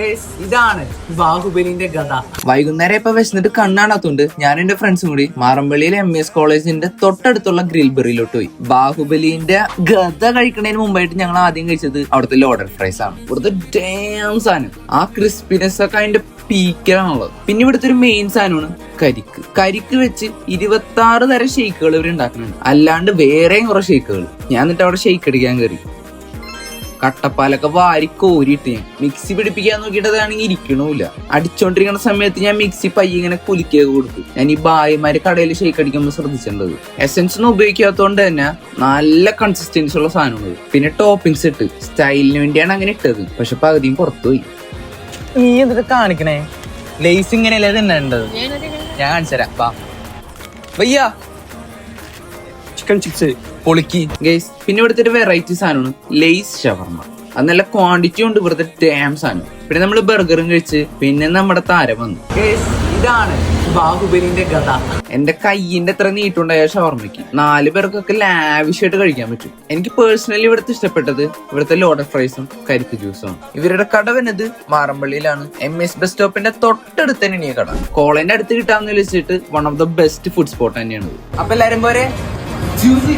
ഇതാണ് ബാഹുബലിന്റെ കഥ വൈകുന്നേരം ഇപ്പൊ വിശന്നിട്ട് കണ്ണാണാത്തോണ്ട് ഞാൻ എന്റെ ഫ്രണ്ട്സും കൂടി മാറമ്പള്ളിയിലെ എം എസ് കോളേജിന്റെ തൊട്ടടുത്തുള്ള ഗ്രിൽ ബെറിയിലോട്ട് പോയി. ബാഹുബലിന്റെ ഗത കഴിക്കുന്നതിന് മുമ്പായിട്ട് ഞങ്ങൾ ആദ്യം കഴിച്ചത് അവിടുത്തെ ലോഡർ ഫ്രൈസ് ആണ്. ഇവിടുത്തെ ഡാം സാധനം. ആ ക്രിസ്പിനെസ് ഒക്കെ അതിന്റെ പീക്കലാണുള്ളത് പിന്നെ ഇവിടുത്തെ ഒരു മെയിൻ സാധനമാണ് കരിക്ക്. കരിക്ക് വെച്ച് ഇരുപത്തി ആറ് തരം ഷെയ്ക്കുകൾ ഇവർ ഉണ്ടാക്കുന്നുണ്ട്. അല്ലാണ്ട് വേറെയും കുറെ ഷെയ്ക്കുകൾ ഞാൻ എന്നിട്ട് അവിടെ ഷെയ്ക്ക് അടിക്കാൻ കയറി കട്ടപ്പാലൊക്കെ വാരി കോരിയിട്ട് ഞാൻ മിക്സി പിടിപ്പിക്കാൻ നോക്കിയിട്ടതാണെങ്കിൽ ഇരിക്കണമില്ല അടിച്ചോണ്ടിരിക്കുന്ന സമയത്ത് ഞാൻ മിക്സി പയ്യ ഇങ്ങനെ കുലിക്കുക കൊടുത്തു. ഞാൻ ഈ ബായിമാര് കടയിൽ ഷേക്ക് അടിക്കുമ്പോൾ ശ്രദ്ധിച്ചിട്ടുണ്ടത് എസൻസ് ഒന്നും ഉപയോഗിക്കാത്തതുകൊണ്ട് തന്നെ നല്ല കൺസിസ്റ്റൻസി ഉള്ള സാധനമാണ് പിന്നെ ടോപ്പിംഗ്സ് ഇട്ട് സ്റ്റൈലിന് വേണ്ടിയാണ് അങ്ങനെ ഇട്ടത്. പക്ഷെ പകുതിയും പുറത്തുപോയി. നീ എന്തൊക്കെ കാണിക്കണേ? ലേസ് ഇങ്ങനെയല്ലേ തിന്നേണ്ടത്? ഞാൻ കാണിച്ചുതരാം. വാ. വയ്യ. Chicken chicks പൊളിക്കി. ഗൈസ് പിന്നെ ഇവിടുത്തെ ഒരു വെറൈറ്റി സാധനമാണ് ലേസ് ഷവർമ അത് നല്ല ക്വാണ്ടിറ്റി ഉണ്ട് ഇവിടുത്തെ ഡാം സാധനം. പിന്നെ നമ്മൾ ബർഗറും കഴിച്ച് പിന്നെ നമ്മുടെ താരം വന്നു. ഇതാണ് ബാഹുബലിന്റെ കഥ എന്റെ കയ്യിന്റെ അത്ര നീട്ടുണ്ടായ ഷവർമ്മയ്ക്ക് നാല് പേർക്കൊക്കെ ലാവിഷായിട്ട് കഴിക്കാൻ പറ്റും. എനിക്ക് പേഴ്സണലി ഇവിടുത്തെ ഇഷ്ടപ്പെട്ടത് ഇവിടുത്തെ ലോഡർ ഫ്രൈസും കരിക്ക് ജ്യൂസും ഇവരുടെ കട വന്നത് മാറമ്പള്ളിയിലാണ്. എം എസ് ബസ് സ്റ്റോപ്പിന്റെ തൊട്ടടുത്ത് തന്നെയാണ് ഈ കട. കോളേജിന്റെ അടുത്ത് കിട്ടാന്ന് വിളിച്ചിട്ട് one of the best food spot തന്നെയാണ്. അപ്പൊ എല്ലാരും പോരെ? ജ്യൂസി